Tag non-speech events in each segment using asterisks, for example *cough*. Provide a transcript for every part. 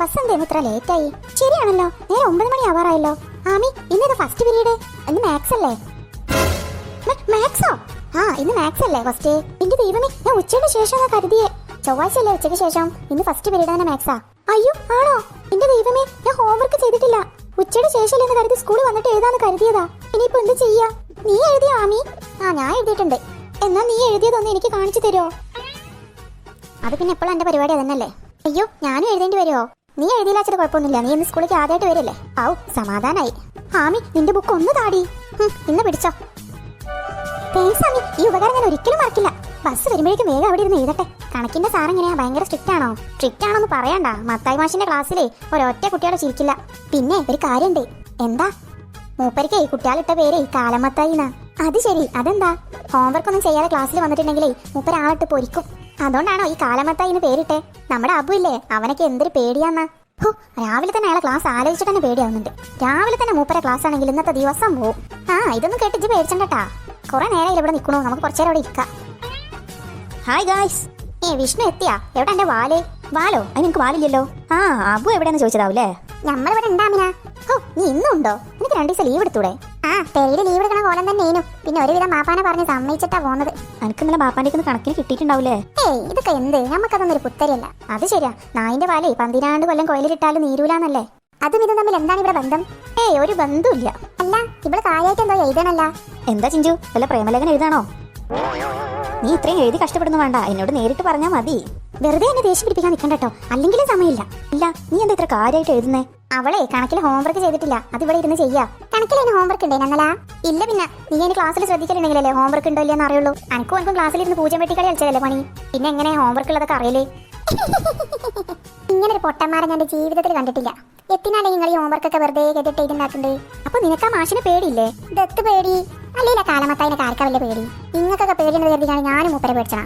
Bus എന്തേന്ന് ഇത്ര late ആയി. ശരിയാണല്ലോ നേരെ ഒമ്പത് മണി ആവാറായല്ലോ. ആമി ഇന്നത് ഫസ്റ്റ് പീരീഡ് ഇന്ന് മാത്സ് അല്ലേ? മാത്സോ ആ ഇന്ന് മാത്സ് അല്ലേ ഫസ്റ്റ് എന്റെ ദൈവമേ ഞാൻ ഉച്ചയുടെ ശേഷം കരുതിയേ. ചൊവ്വാഴ്ച അല്ലേ ഉച്ചയ്ക്ക് ശേഷം? ഇന്ന് ഫസ്റ്റ് പീരീഡ് തന്നെ മാത്സാ അയ്യോ ആണോ? എന്റെ ദൈവമേ ഞാൻ ഹോംവർക്ക് ചെയ്തിട്ടില്ല. ഉച്ചയുടെ ശേഷം എന്ന് കരുതി സ്കൂളിൽ വന്നിട്ട് എഴുതാന്ന് കരുതിയതാ. ഇനിയിപ്പോ എന്ത് ചെയ്യാ? നീ എഴുതിയോ ആമി? ആ ഞാൻ എഴുതിയിട്ടുണ്ട്. എന്നാ നീ എഴുതിയതൊന്ന് എനിക്ക് കാണിച്ചു തരുമോ അത് പിന്നെ എപ്പോഴും എന്റെ പരിപാടി അതന്നല്ലേ? അയ്യോ ഞാനും എഴുതേണ്ടി വരുമോ നീ എഴുതിയില്ല അച്ഛന് കുഴപ്പമൊന്നുമില്ല. നീ ഇന്ന് സ്കൂളിലേക്ക് ആദ്യമായിട്ട് വരില്ലേ? ഔ സമാധാനായി. ആമി നിന്റെ ബുക്ക് ഒന്ന് താടി. ഇന്ന് പിടിച്ചോ. ആമി ഈ ഉപകാരം ഞാൻ ഒരിക്കലും മറക്കില്ല. ബസ് വരുമ്പോഴേക്കും വേഗം അവിടെ ഇരുന്ന് എഴുതട്ടെ. കണക്കിന്റെ സാർ എങ്ങനെയാ? ഭയങ്കര സ്ട്രിക്റ്റ് ആണോ? സ്ട്രിക്റ്റ് ആണോന്ന് പറയണ്ട. മത്തായി മാഷിന്റെ ക്ലാസ്സിലെ ഒരൊറ്റ കുട്ടിയോടെ ചിരിക്കില്ല. പിന്നെ ഒരു കാര്യണ്ട്. എന്താ? മൂപ്പരിക്കേ കുട്ടികളിട്ട പേരേ കാലമത്തായിന്നാ. അത് ശരി അതെന്താ? ഹോംവർക്ക് ഒന്നും ചെയ്യാതെ ക്ലാസ്സിൽ വന്നിട്ടുണ്ടെങ്കിലേ മൂപ്പരാളിട്ട് പൊരിക്കും. അതുകൊണ്ടാണോ ഈ കാലമത്ത എന്ന് പേരിട്ടെ? നമ്മുടെ അബു ഇല്ലേ? അവനൊക്കെ എന്തൊരു പേടിയാന്നാ. ഹോ രാവിലെ തന്നെ അയാളെ ക്ലാസ് ആലോചിച്ചിട്ട് തന്നെ പേടിയാവുന്നുണ്ട്. രാവിലെ തന്നെ മൂപ്പര ക്ലാസ് ആണെങ്കിൽ ഇന്നത്തെ ദിവസം പോവും. ആ ഇതൊന്നും കേട്ടിട്ട് പേടിച്ചണ്ടട്ടാ. കുറെ നേരം ഇവിടെ നിൽക്കണോ നമുക്ക് കുറച്ചേരം അവിടെ ഇരിക്കാം. ഹായ് ഗായ്സ് ഏ വിഷ്ണു എത്തിയാ? എവിടെ എന്റെ വാലേ? വാലോ? അത് നിനക്ക് വാലില്ലല്ലോ. ആ അബു എവിടെയെന്ന് ചോദിച്ചതാവൂലേ? നമ്മളിവിടെ ഉണ്ടാമിനാ ഹോ നീ ഇന്നുണ്ടോ? എനിക്ക് രണ്ടു ദിവസം ലീവ് എടുത്തൂടെ? പേര് ലീവ് എടുക്കണ കോലം തന്നെ പിന്നെ ഒരുവിധം മാപ്പാനെ പറഞ്ഞ് സമ്മതിച്ചിട്ടാ പോകുന്നത് എനിക്ക് ഇന്നലെ ബാപ്പാന്റെ കണക്കിന് കിട്ടിയിട്ടുണ്ടാവില്ലേ ഏയ് ഇതൊക്കെ എന്ത്? നമുക്കതൊന്നും ഒരു പുത്തരിയല്ല. അത് ശരിയാ. നായിന്റെ പാലേ പന്തിരാണ്ട് കൊല്ലം കൊയിലിട്ടാലും നീരൂലാന്നല്ലേ? അതും ഇതും തമ്മിൽ എന്താണ് ഇവിടെ ബന്ധം? ഏയ് ഒരു ബന്ധമില്ല അല്ല ഇവിടെ കാര്യമായിട്ട് എന്തോ എഴുതണല്ല. എന്താ ചിഞ്ചു? വല്ല പ്രേമലേഖനം എഴുതാണോ? നീ ഇത്രയും എഴുതി കഷ്ടപ്പെടുന്നു വേണ്ട. എന്നോട് നേരിട്ട് പറഞ്ഞാ മതി. വെറുതെ എന്നെ ദേഷ്യം പിടിപ്പിക്കാൻ നിൽക്കണ്ടട്ടോ അല്ലെങ്കിലും സമയമില്ല. ഇല്ല നീ എന്താ ഇത്ര കാര്യമായിട്ട് എഴുതുന്നേ? അവളെ കണക്കിൽ ഹോംവർക്ക് ചെയ്തിട്ടില്ല. അത് ഇവിടെ ഇരുന്ന് ചെയ്യാ. കണക്കിൽ ഹോംവർക്ക് ഉണ്ടേ നന്നലാ. ഇല്ല പിന്നെ നീ അതിന് ക്ലാസ്സിൽ ശ്രദ്ധിക്കലുണ്ടെങ്കിലല്ലേ ഹോംവർക്ക് ഉണ്ടോ ഇല്ലെന്ന് അറിയുള്ളൂ. അനക്കും എനിക്കും ക്ലാസ്സിൽ ഇരുന്ന് പൂജ വെട്ടിക്കളി കളിച്ചതല്ലേ പണി? പിന്നെ എങ്ങനെ ഹോംവർക്ക് ഉള്ളതൊക്കെ അറിയില്ലേ *laughs* ഇങ്ങനെ ഒരു പൊട്ടന്മാരെ ഞാൻ ജീവിതത്തിൽ കണ്ടിട്ടില്ല. എത്തിനാണ് നിങ്ങൾ ഈ ഹോംവർക്കൊക്കെ വെറുതെ കേട്ടിട്ട് അപ്പൊ നിനക്ക് ആ മാഷിന് പേടിയില്ലേ? ദത്ത് പേടി? അല്ലേ കാലമത്തായിനെ കാർക്ക വലിയ പേടി. നിങ്ങൾക്കൊക്കെ പേടിയെന്ന് കരുതിയാണ് ഞാനും മൂപ്പരെ പേടിച്ചണ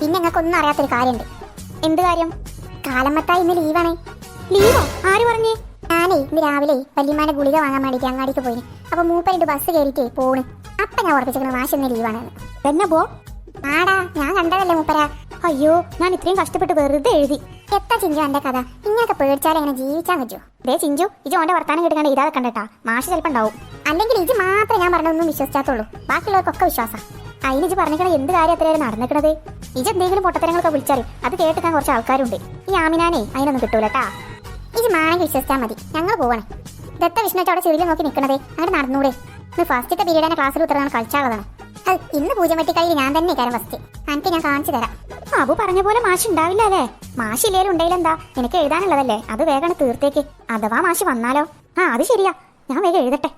പിന്നെ ഞങ്ങൾക്കൊന്നും അറിയാത്തൊരു കാര്യമുണ്ട് എന്ത് കാര്യം? കാലമത്തായി ഇന്ന് ലീവാണേ ലീവോ ആര് ഞാനേ ഇന്ന് രാവിലെ വല്യമ്മാന്റെ ഗുളിക വാങ്ങാൻ വേണ്ടി അങ്ങാടിക്ക് പോയി അപ്പൊ മൂപ്പനിട്ട് ബസ് കയറിയിട്ട് പോണ്. അപ്പൊ ഞാൻ ഉറപ്പിച്ചിരിക്കണ മാഷ് ഇന്ന് ലീവാണെന്ന് തന്നെ പോ? ആടാ ഞാൻ കണ്ടതല്ലേ മൂപ്പര. അയ്യോ ഞാൻ ഇത്രയും കഷ്ടപ്പെട്ട് വെറുതെ എഴുതി. എത്ര ചിഞ്ചു എന്റെ കഥ. ഇങ്ങനൊക്കെ പേടിച്ചാലേ എങ്ങനെ ജീവിച്ചാൻ പറ്റൂ. ദേ ചിഞ്ചു ഇജ് ഓന്റെ വർത്താനം കേട്ടുകൊണ്ട് ഇതാതെ കണ്ടട്ടാ മാഷ് ചിലപ്പോ ഉണ്ടാവും അല്ലെങ്കിൽ ഇജ് മാത്രമേ ഞാൻ പറഞ്ഞൊന്നും വിശ്വസിച്ചാത്തുള്ളൂ ബാക്കിയുള്ളവർക്കൊക്കെ വിശ്വാസം. അതിന് ഇജ് പറഞ്ഞിക്കണ എന്ത് കാര്യം അത്രയും നടന്നിക്കണത്? ഇജ് എന്തെങ്കിലും പൊട്ടത്തരങ്ങളൊക്കെ വിളിച്ചാൽ അത് കേട്ടിക്കാൻ കുറച്ച് ആൾക്കാരുണ്ട്. ഈ ആമിനാനെ അതിനൊന്നും കിട്ടൂലട്ടാ ഇത് മാണെങ്കിൽ വിശ്വസിച്ചാൽ മതി. ഞങ്ങൾ പോവണേ. ദത്ത വിഷ്ണുവച്ച അവിടെ ചെവിയിൽ നോക്കി നിൽക്കണതേ അങ്ങോട്ട് നടന്നൂടെ. ഇന്ന് ഫസ്റ്റത്തെ പീരീഡിന്റെ ക്ലാസ്സിൽ ഉത്തരവാണ് കളിച്ചാളതാണ്. അത് ഇന്ന് പൂജ്യം വെട്ടിക്കളിയിൽ ഞാൻ തന്നെ കാര്യം ഫസ്റ്റ് എനിക്ക് ഞാൻ കാണിച്ചു തരാം. അബു പറഞ്ഞ പോലെ മാഷ് ഉണ്ടാവില്ല അല്ലേ? മാഷ് ഇല്ലേലും ഉണ്ടെങ്കിലെന്താ നിനക്ക് എഴുതാനുള്ളതല്ലേ? അത് വേഗം തീർത്തേക്ക്. അഥവാ മാഷ് വന്നാലോ? ആ അത് ശരിയാ. ഞാൻ വേഗം എഴുതട്ടെ.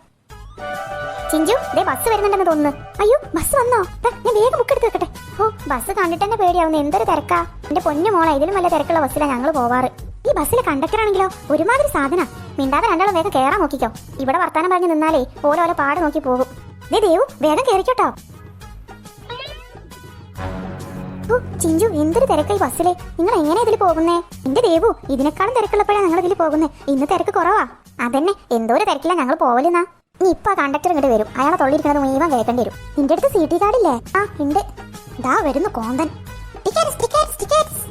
ചിഞ്ചു ദേ ബസ് വരുന്നുണ്ടെന്ന് തോന്നുന്നു. അയ്യോ ബസ് വന്നോ? ഞാൻ വേഗം ബുക്ക് എടുത്ത് വെക്കട്ടെ. ഓ ബസ് കണ്ടിട്ട് തന്നെ പേടിയാവുന്നു. എന്തൊരു തിരക്കാ. എന്റെ പൊന്നു മോളെ ഇതിലും വല്ല തിരക്കുള്ള ബസ്സിലാണ് ഞങ്ങൾ പോവാറ്. ഈ ബസ്സിലെ കണ്ടക്ടർ ആണെങ്കിലോ ഒരുമാതിരി സാധന. മിണ്ടാതെ രണ്ടാളും വേഗം കയറാൻ നോക്കിക്കോ. ഇവിടെ വർത്താനം പറഞ്ഞു നിന്നാലേ ഓരോ പാട് നോക്കി പോകും. ദേ ദേവു വേഗം കയറിക്കോട്ടോ ചിഞ്ചു എന്തൊരു തിരക്കായി ബസ്സിലെ. നിങ്ങൾ എങ്ങനെ ഇതിൽ പോകുന്നേ? എന്റെ ദേവു ഇതിനേക്കാളും തിരക്കുള്ളപ്പോഴാണ് നിങ്ങൾ ഇതിൽ പോകുന്നത് ഇന്ന് തിരക്ക് കുറവാ. അതന്നെ എന്തോ ഒരു തിരക്കില്ല ഞങ്ങൾ പോവലെന്നാ. നീ ഇപ്പൊ കണ്ടക്ടർ ഇങ്ങോട്ട് വരും. അയാളെ തൊള്ളിയിരിക്കുന്നത് മുഴുവൻ കേൾക്കേണ്ടി വരും. നിന്റെ അടുത്ത് സി ടി കാർഡില്ലേ? ആ ഉണ്ട്. ഇതാ വരുന്നു കോന്തൻ. ടിക്കറ്റ്സ് ടിക്കറ്റ്സ് ടിക്കറ്റ്സ്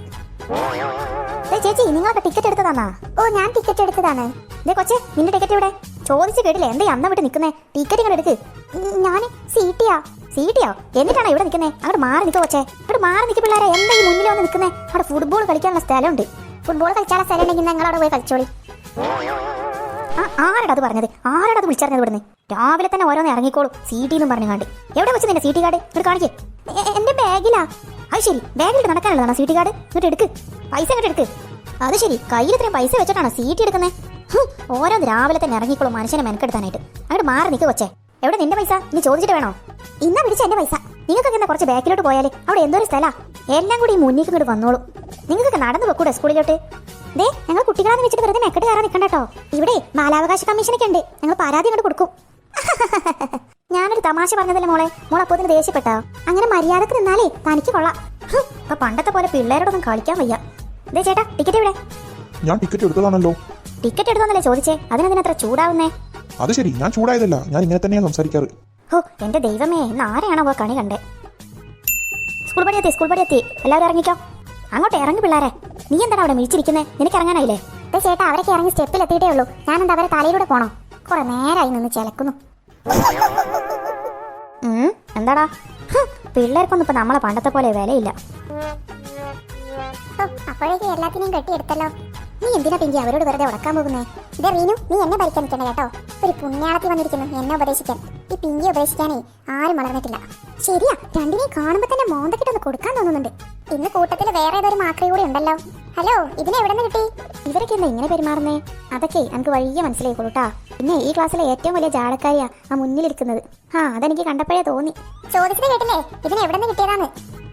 ചേച്ചി നിങ്ങളൊക്കെ ടിക്കറ്റ് എടുത്തതാണോ? ഓ ഞാൻ ടിക്കറ്റ് എടുത്തതാണ്. ദേ കൊച്ചേ നിന്റെ ടിക്കറ്റ് ഇവിടെ ചോദിച്ചു കേട്ടില്ലേ എന്താ അന്ന വിട്ട് നിൽക്കുന്നേ ടിക്കറ്റ് ഇങ്ങോട്ട് എടുക്ക്. ഞാൻ സീറ്റിയാ. സീറ്റിയോ? എന്നിട്ടാണ് ഇവിടെ നിൽക്കുന്നേ അങ്ങോട്ട് മാറി നിൽക്കുക കൊച്ചേ. അങ്ങോട്ട് മാറി നിൽക്കുക പിള്ളേരെ എന്താ ഈ മുന്നിൽ നിൽക്കുന്നേ അവിടെ ഫുട്ബോൾ കളിക്കാനുള്ള സ്ഥലമുണ്ട്. ഫുട്ബോൾ കളിച്ചാലുള്ള സ്ഥലം ഉണ്ടെങ്കിൽ നിങ്ങൾ അവിടെ പോയി കളിച്ചോളി. ആ ആരടാ അത് പറഞ്ഞത്? ആരടാ അത് വിളിച്ചറിഞ്ഞത് ഇവിടുന്ന്? രാവിലെ തന്നെ ഓരോന്ന് ഇറങ്ങിക്കോളും സീറ്റിന്നും പറഞ്ഞു കാണ്ട് എവിടെ വെച്ച് നിന്റെ സീറ്റി കാർഡ് ഇവിടെ കാണിക്കേ. എന്റെ ബാഗിലാ അത് ശരി. ബാഗിലിട്ട് നടക്കാനുള്ളതാണ്. സീറ്റ് കാർഡ് എന്നിട്ട് എടുക്ക്. പൈസ ഇങ്ങോട്ട് എടുക്ക്. അത് ശരി. കയ്യിൽ ഇത്രയും പൈസ വെച്ചിട്ടാണോ സീറ്റ് എടുക്കുന്നത് ഓരോ രാവിലെ തന്നെ ഇറങ്ങിക്കോളും മനുഷ്യനെ മെനക്കെടുത്താനായിട്ട്. അങ്ങോട്ട് മാറി നിൽക്കുക കൊച്ചേ. എവിടെ നിന്റെ പൈസ? നീ ചോദിച്ചിട്ട് വേണോ? ഇന്നാ പിടിച്ച എന്റെ പൈസ. നിങ്ങൾക്കൊക്കെ എന്നാ കുറച്ച് ബാക്കിലോട്ട് പോയാലേ? അവിടെ എന്തോ ഒരു സ്ഥലാ? എല്ലാം കൂടി ഈ മുന്നിലേക്ക് ഇങ്ങോട്ട് വന്നോളൂ. നിങ്ങൾക്കൊക്കെ നടന്നു വെക്കൂടെ സ്കൂളിലോട്ട്? ദേ ഞങ്ങൾ കുട്ടികളാന്ന് വെച്ചിട്ട് വെറുതെ മെക്കട്ട് കയറാൻ നിൽക്കണ്ടോ ഇവിടെ ബാലാവകാശ കമ്മീഷനൊക്കെ ഉണ്ട്. ഞങ്ങൾ പരാതി അങ്ങോട്ട് കൊടുക്കും. *laughs* ഞാനൊരു തമാശ പറഞ്ഞതല്ലേ മോളെ? മോൾ അപ്പോ ഇതിന് ദേഷ്യപ്പെട്ടോ? അങ്ങനെ മര്യാദയ്ക്ക് നിന്നാലേ തനിക്ക് കൊള്ളാം. ഇപ്പൊ പണ്ടത്തെ പോലെ പിള്ളേരോടൊന്നും കളിക്കാൻ വയ്യ. ദേ ചേട്ടാ ടിക്കറ്റ് ഇവിടെ ഞാൻ ടിക്കറ്റ് എടുത്തതാണല്ലോ. ടിക്കറ്റ് എടുത്തോന്നല്ലേ ചോദിച്ചേ? അതിനെന്തിനത്ര ചൂടാവുന്നേ? അത് ശരി ഞാൻ ചൂടായതല്ല. ഞാൻ ഇങ്ങനെ തന്നെയാണ് സംസാരിക്കാറ്. ഹോ എന്റെ ദൈവമേ ഇന്ന് ആരെയാണോ ആ കണി കണ്ടേ? സ്കൂൾ പടി എത്തി സ്കൂൾ പടി എത്തി. എല്ലാവരും ഇറങ്ങിക്കോ. അങ്ങോട്ട് ഇറങ്ങി പിള്ളേരെ. നീ എന്താണ് അവിടെ മിഴിച്ചിരിക്കുന്നേ? നിനക്ക് ഇറങ്ങാനായില്ലേ? ചേട്ടാ അവരൊക്കെ ഇറങ്ങി സ്റ്റെപ്പിൽ എത്തിയിട്ടേ ഉള്ളൂ. ഞാനെന്താ അവരെ തലയിലൂടെ പോണോ? കുറെ നേരമായി നിന്ന് ചിലക്കുന്നു. എന്താടാ? പിള്ളേർക്കൊന്നും ഇപ്പൊ നമ്മളെ പണ്ടത്തെ പോലെ വിലയില്ല. അപ്പോഴേക്കും എല്ലാത്തിനെയും കെട്ടിയെടുത്തല്ലോ. നീ എന്തിനാ പിങ്കി അവരോട് വെറുതെ ഉടക്കാൻ പോകുന്നേ? ഇതേ റീനു നീ എന്നെ ഭരിക്കാൻ കേട്ടോ. ഒരു പുണ്യാളത്തിൽ വന്നിരിക്കുന്നു എന്നെ ഉപദേശിക്കാൻ. ഈ പിങ്കി ഉപദേശിക്കാനേ ആരും വളർന്നിട്ടില്ല. ശരിയാ രണ്ടിനെയും കാണുമ്പോ തന്നെ മോന്തക്കിട്ടൊന്ന് കൊടുക്കാൻ തോന്നുന്നുണ്ട്. ഇന്ന് കൂട്ടത്തിൽ വേറെ ഏതൊരു മാക്രി കൂടി ഉണ്ടല്ലോ. ഹലോ ഇതിനെ എവിടെ നിന്ന് കിട്ടി? ഇവരൊക്കെ എന്താ ഇങ്ങനെ പെരുമാറുന്നേ? അതൊക്കെ വലിയ വഴിയെ മനസ്സിലായിക്കോളൂട്ടാ. പിന്നെ ഈ ക്ലാസ്സിലെ ഏറ്റവും വലിയ ജാടക്കാരിയാ ആ മുന്നിലിരിക്കുന്നത്. ആ അതെനിക്ക് കണ്ടപ്പോഴേ തോന്നി. ചോദിച്ചത് കേട്ടില്ലേ? ഇതിനെ എവിടെ നിന്ന് കിട്ടിയതാന്ന്?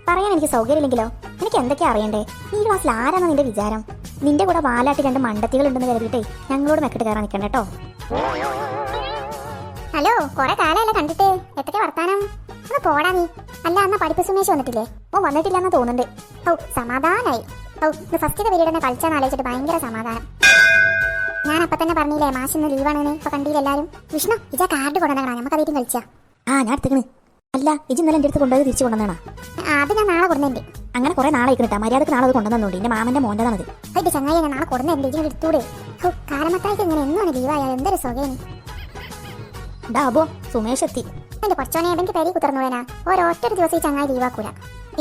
പറയാൻ എനിക്ക് സൗകര്യമില്ലെങ്കിലോ? എനിക്ക് എന്തൊക്കെയാ അറിയണ്ടേ? ഈ ക്ലാസ്സിൽ ആരാണ് നിന്റെ വിചാരം? നിന്റെ കൂടെ വാലാട്ടി രണ്ട് മണ്ടത്തികൾ ഉണ്ടെന്ന് കരുതിയിട്ടേ ഞങ്ങളോട് മെക്കിട്ട് കയറാൻ നിൽക്കണ്ട കേട്ടോ. ഹലോ കുറെ കാലമല്ലേ കണ്ടിട്ട്? എത്രയ്ക്ക് വർത്താനം? ഒന്ന് പോടാ നീ. അല്ല അന്ന് പഠിപ്പ് സുമേഷ് വന്നിട്ടില്ലേ? ഓ വന്നിട്ടില്ലെന്ന് തോന്നുന്നുണ്ട് ഓ സമാധാനായി. ഓ ഇത് ഫസ്റ്റ് പീരീഡ് തന്നെ കളിച്ചാന്ന് ആലോചിച്ചിട്ട് ഭയങ്കര സമാധാനം. ഞാൻ അപ്പൊ തന്നെ പറഞ്ഞില്ലേ മാഷിന്ന് ലീവാണെന്ന് ഇപ്പൊ കണ്ടില്ല എല്ലാരും? വിഷ്ണു ഇജാ കാർഡ് കൊണ്ടുവന്നാ നമുക്ക് അതേറ്റും കളിച്ചാ ആ ഞാൻ എടുത്തേക്കണ്. അല്ല ഇജി ഇന്നലെ എന്റെ അടുത്ത് കൊണ്ടുപോയി തിരിച്ചു കൊണ്ടുവന്നാണോ? അത് ഞാൻ നാളെ കൊണ്ടുവന്നെ അങ്ങനെ കുറെ നാളെ കിട്ടാ മര്യാദയ്ക്ക് നാളെ അത് കൊണ്ടുവന്നുണ്ട് എന്റെ മാമന്റെ മോന്റെതാണത് അതിന്റെ ചങ്ങായി ഞാൻ നാളെ കൊണ്ടുവന്നെ ഇജി എടുത്തൂടെ. ഓ കാലമത്തായിട്ട് ഇങ്ങനെ എന്നാണ് ലീവായ എന്തൊരു സുഖേനി. ഡാ അബോ സുമേഷ് എത്തി. എന്റെ കുറച്ചോനെ ഏതെങ്കിലും പേരി കുത്തിർന്നുവേനാ ഒരൊറ്റ ഒരു ദിവസം ഈ ചങ്ങായി ലീവാക്കൂല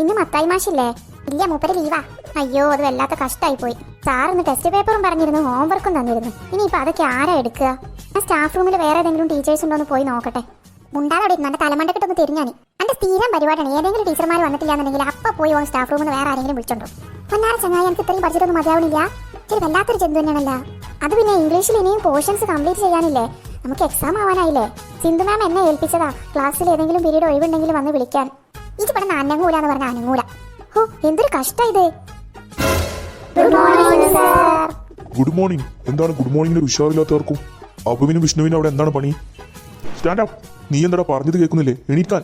ഇന്ന് മത്തായി മാഷില്ലേ? ഇല്ല മൂപ്പര് ലീവാ അയ്യോ അത് വല്ലാത്ത കഷ്ടായി പോയി സാർ ഇന്ന് ടെസ്റ്റ് പേപ്പറും പറഞ്ഞിരുന്നു ഹോംവർക്കും തന്നിരുന്നു. ഇനിയിപ്പോ അതൊക്കെ ആരാ എടുക്കുക? ആ സ്റ്റാഫ് റൂമിൽ വേറെ ഏതെങ്കിലും ടീച്ചേഴ്സ് ഉണ്ടോ എന്ന് പോയി നോക്കട്ടെ. മുണ്ടാതെ അവിടെ ഇരുന്നു എന്റെ തലമണ്ടക്കിട്ടൊന്ന് തിരിഞ്ഞാനി എന്റെ സ്ഥിരം പരിപാടിയാണ്. ഏതെങ്കിലും ടീച്ചർമാർ വന്നിട്ടില്ലാന്നുണ്ടെങ്കിൽ അപ്പൊ പോയി ഓൺ സ്റ്റാഫ് റൂമിൽ വേറെ ആരെങ്കിലും വിളിച്ചോണ്ടോ. പൊന്നാറ ചങ്ങായി എനിക്ക് ഇത്രയും പഠിച്ചിട്ടൊന്നും മതിയാവണില്ല. ഇച്ചിരി വല്ലാത്തൊരു ജന്തു തന്നെയാണല്ലോ. അത് പിന്നെ ഇംഗ്ലീഷിൽ ഇനിയും പോർഷൻസ് കംപ്ലീറ്റ് ചെയ്യാനില്ലേ? നമുക്ക് എക്സാം ആവാനായില്ലേ? സിന്ധു മാം എന്നെ ഏൽപ്പിച്ചതാ. ക്ലാസ്സിൽ ഏതെങ്കിലും പീരീഡ് ഒഴിവുണ്ടെങ്കിൽ വന്ന് വിളിക്കാൻ. ഇത് പറഞ്ഞ അനങ്ങൂല എന്ന് പറഞ്ഞ അനങ്ങൂല. ഓ എന്തൊരു കഷ്ട ഇത്. ഗുഡ് മോർണിംഗ് എന്താണ് ഗുഡ് മോർണിംഗിന് ഉഷാറില്ലാത്തവർക്കും അബുവിനും വിഷ്ണുവിനും അവിടെ എന്താണ് പണി? സ്റ്റാൻഡ് അപ്പ് നീ എന്താടാ പറഞ്ഞത് കേൾക്കുന്നില്ലേ? എണീക്കാൻ.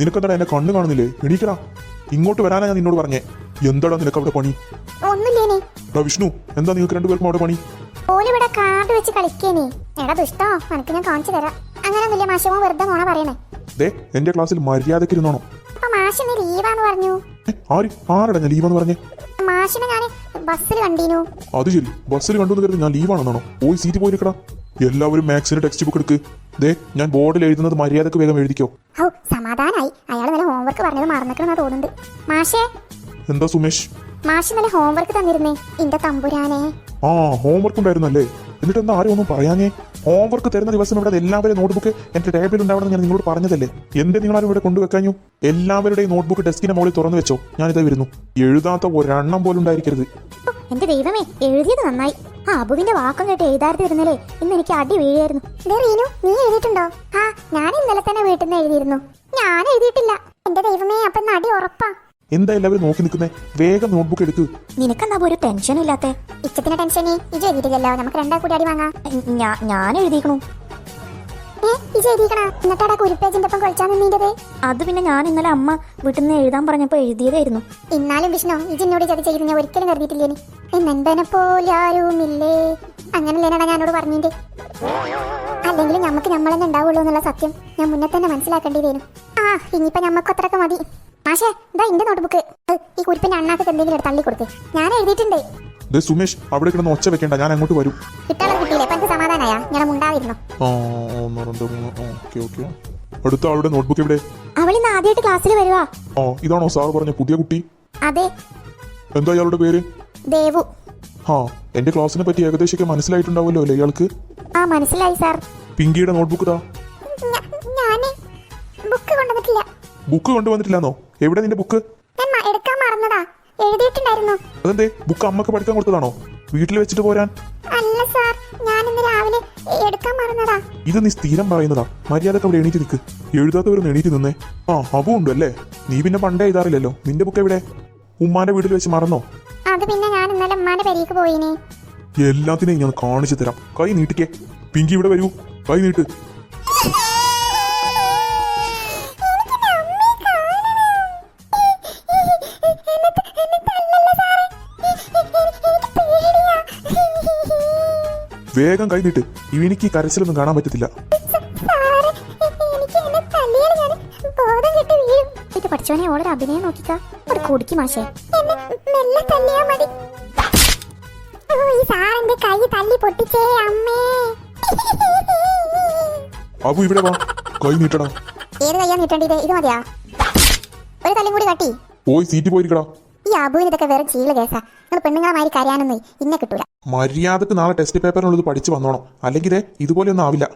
നിനക്കെന്താടാ എന്നെ കണ്ണു കാണുന്നില്ലേ? എണീക്കടാ. ഇങ്ങോട്ട് വരാനാ ഞാൻ നിന്നോട് പറഞ്ഞേ. എന്താടാ നിനക്ക് അവിടെ പണി? ഒന്നുമില്ലേ വിഷ്ണു എന്താ നിങ്ങൾക്ക് രണ്ടുപേർക്കും അവിടെ പണി? ഓലിവിടെ കാർഡ് വെച്ച് കളിക്കേനി. എടാ ദുഷ്ടോ നിനക്ക് ഞാൻ കാണിച്ചു തരാം. അങ്ങനെയൊന്നുമില്ല മാഷമോ വെറുതെ നോണ പറയണേ? ദേ എന്റെ ക്ലാസ്സിൽ മര്യാദയ്ക്ക് ഇരുന്നോണം അപ്പൊ മാഷ് ഇന്ന് ലീവാന്ന് പറഞ്ഞു. ആര്? ആരടാ ഞാൻ ലീവാന്ന് പറഞ്ഞേ? മാഷിനെ ഞാൻ ബസ്സിൽ കണ്ടീനു. അത് ശരി. ബസ്സിൽ കണ്ടു എന്ന് കരുതി ഞാൻ ലീവാണെന്നാണോ? പോയി സീറ്റ് പോയിരിക്കടാ എല്ലാവരും മാത്സിന് ടെക്സ്റ്റ് ബുക്ക് എടുക്ക്. ദേ ഞാൻ ബോർഡിൽ എഴുതുന്നത് മര്യാദയ്ക്ക് വേഗം എഴുതിക്കോ. ഓ സമാധാനായി. അയാൾ നല്ല ഹോംവർക്ക് പറഞ്ഞത് മറന്നിക്കണെന്നാ തോന്നുന്നുണ്ട് മാഷേ. എന്താ സുമേഷ്? മാഷ് നല്ല ഹോംവർക്ക് തന്നിരുന്നേ ഇന്റെ തമ്പുരാനെ. ആ ഹോംവർക്ക് ഉണ്ടായിരുന്നല്ലേ? എന്നിട്ട് എന്താ ആരും ഒന്നും പറയാഞ്ഞേ? ഹോംവർക്ക് തരുന്ന ദിവസം ഇവിടെ എല്ലാവരും നോട്ട്ബുക്ക് എന്റെ ടേബിളിൽ ഉണ്ടാവണമെന്ന് ഞാൻ നിങ്ങളോട് പറഞ്ഞതല്ലേ? എന്റെ നിങ്ങളാരും ഇവിടെ കൊണ്ടുവെക്കാഞ്ഞു? എല്ലാവരുടെയും നോട്ട്ബുക്ക് ഡെസ്കിന്റെ മുകളിൽ തുറന്നു വെച്ചോ. ഞാനിതാ വരുന്നു. എഴുതാത്ത ഒരെണ്ണം പോലും ഉണ്ടായിരിക്കരുത്. എന്റെ ദൈവമേ എഴുതിയത് നന്നായി. ആ അബുവിന്റെ വാക്കം കേട്ട് എഴുതാറുതിരുന്നല്ലേ ഇന്ന് എനിക്ക് അടി വീഴായിരുന്നു ദേ റീനു നീ എഴുതിയിട്ടുണ്ടോ? ആ ഞാൻ ഇന്നലെ തന്നെ വീട്ടിൽ നിന്ന് എഴുതിയിരുന്നു. ഞാൻ എഴുതിയിട്ടില്ല. എന്റെ ദൈവമേ അപ്പൊ അടി ഉറപ്പാ. എന്താ എല്ലാവരും നോക്കി നിൽക്കുന്നേ? വേഗം നോട്ട്ബുക്ക് എടുക്ക്. നിനക്കെന്നാ ഒരു ടെൻഷനും ഇല്ലാത്ത? ഇച്ചത്തിന് ടെൻഷൻ ഇജ് എഴുതിയിട്ടില്ലല്ലോ. നമുക്ക് രണ്ടാ കൂടി അടി വാങ്ങാം ഞാൻ ഞാൻ എഴുതിക്കണു അത് പിന്നെ ഞാൻ ഇന്നലെ അമ്മ വീട്ടിൽ നിന്ന് എഴുതാൻ പറഞ്ഞപ്പോ എഴുതിയതായിരുന്നു. ഇന്നാലും വിഷ്ണു ഇജ് എന്നോട് ചതി ചെയ്ത് ഞാൻ ഒരിക്കലും കരുതിയിട്ടില്ലേനി എന്നെന്തനെ പോലെ ആരുമില്ലേ? ഞാൻ ഞാനോട് പറഞ്ഞിട്ട് അല്ലെങ്കിൽ നമുക്ക് നമ്മളെന്നെ ഉണ്ടാവുള്ളൂ എന്നുള്ള സത്യം ഞാൻ മുന്നേ തന്നെ മനസ്സിലാക്കേണ്ടിയതേനു. ആ ഇനിയിപ്പോ ഞമ്മക്ക് അത്രയ്ക്ക് മതി. ഇതാ ഇന്റെ നോട്ട്ബുക്ക് ഈ കുരിപ്പിന്റെ അണ്ണാക്ക് എന്തെങ്കിലും തള്ളി ഞാൻ എഴുതിയിട്ടുണ്ട്. ദേ സുമേഷ് അവിടെ കിടന്ന് ഒച്ച വെക്കണ്ട ഞാൻ അങ്ങോട്ട് വരും. കിട്ടിയില്ലേ? സമാധാനായ. ഞാൻ അടുത്ത ആളുടെ നോട്ട്ബുക്ക് എവിടെ? അവളിന്ന് ആദ്യമായിട്ട് ക്ലാസ്സിൽ വരുവാ. ഓ ഇതാണോ സാർ പറഞ്ഞ പുതിയ കുട്ടി? അതെ. എന്താ ഇയാളുടെ പേര്? ദേവു. ആ എന്റെ ക്ലാസ്സിനെ പറ്റി ഏകദേശമൊക്കെ മനസ്സിലായിട്ടുണ്ടാവുമല്ലോ അല്ലേ ഇയാൾക്ക്? ആ മനസ്സിലായി സാർ. പിങ്കിയുടെ നോട്ട്ബുക്ക് താ ബുക്ക് കൊണ്ടുവന്നിട്ടില്ലെന്നോ? എവിടെ നിന്റെ ബുക്ക്? എടുക്കാൻ മറന്നതാ. എഴുതിയിട്ടുണ്ടായിരുന്നു. അതെന്തേ? ബുക്ക് അമ്മയ്ക്ക് പഠിക്കാൻ കൊടുത്തതാണോ? വീട്ടിൽ വെച്ചിട്ട് പോരാൻ? അല്ല സാർ ഞാൻ ഇന്ന് രാവിലെ എടുക്കാൻ മറന്നതാ. ഇത് നീ സ്ഥിരം പറയുന്നതാ. മര്യാദയ്ക്ക് അവിടെ എണീറ്റ് നിൽക്ക് എഴുതാത്തവരൊന്ന് എണീറ്റ് നിന്നേ. ആ അബു ഉണ്ട് അല്ലേ? നീ പിന്നെ പണ്ടേ എഴുതാറില്ലല്ലോ. നിന്റെ ബുക്ക് എവിടെ? ഉമ്മാന്റെ വീട്ടിൽ വെച്ച് മറന്നോ? അത് പിന്നെ ഞാൻ ഇന്നലെ ഉമ്മാന്റെ പെരീക്ക് പോയിനെ. എല്ലാത്തിനെയും ഞാൻ കാണിച്ചു തരാം. കൈ നീട്ടിക്കേ. പിങ്കി ഇവിടെ വരൂ. കൈ നീട്ട്. വേഗം കഴിഞ്ഞിട്ട് ഇവനിക്ക് ഈ കരച്ചിലൊന്നും കാണാൻ പറ്റത്തില്ല. ഇത് പഠിച്ചോനെ ഓളൊരു അഭിനയം നോക്കിക്കാ. ഒരു കുടുക്കി മാഷേ. എന്റെ കൈ തല്ലി പൊട്ടിച്ചേ അമ്മേ അബു ഇവിടെ വാ. കൈ നീട്ടടാ. ഏത് കൈയാ നീട്ടേണ്ടത്? ഇത് മതിയാ? ഒരു തല്ലും കൂടി കട്ടി പോയി സീറ്റ് പോയിരിക്കടാ. ഈ അബുവിന് ഇതൊക്കെ വെറും ചീൾ കേസാ. നിങ്ങൾ പെണ്ണുങ്ങളെ മാതിരി കരയാനൊന്നും ഇന്നെ കിട്ടൂല. മര്യാദയ്ക്ക് നാളെ ടെസ്റ്റ് പേപ്പറിനുള്ളത് പഠിച്ചു വന്നോണം. അല്ലെങ്കിൽ ഇതുപോലെയൊന്നും ആവില്ല.